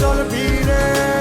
চল ফিরে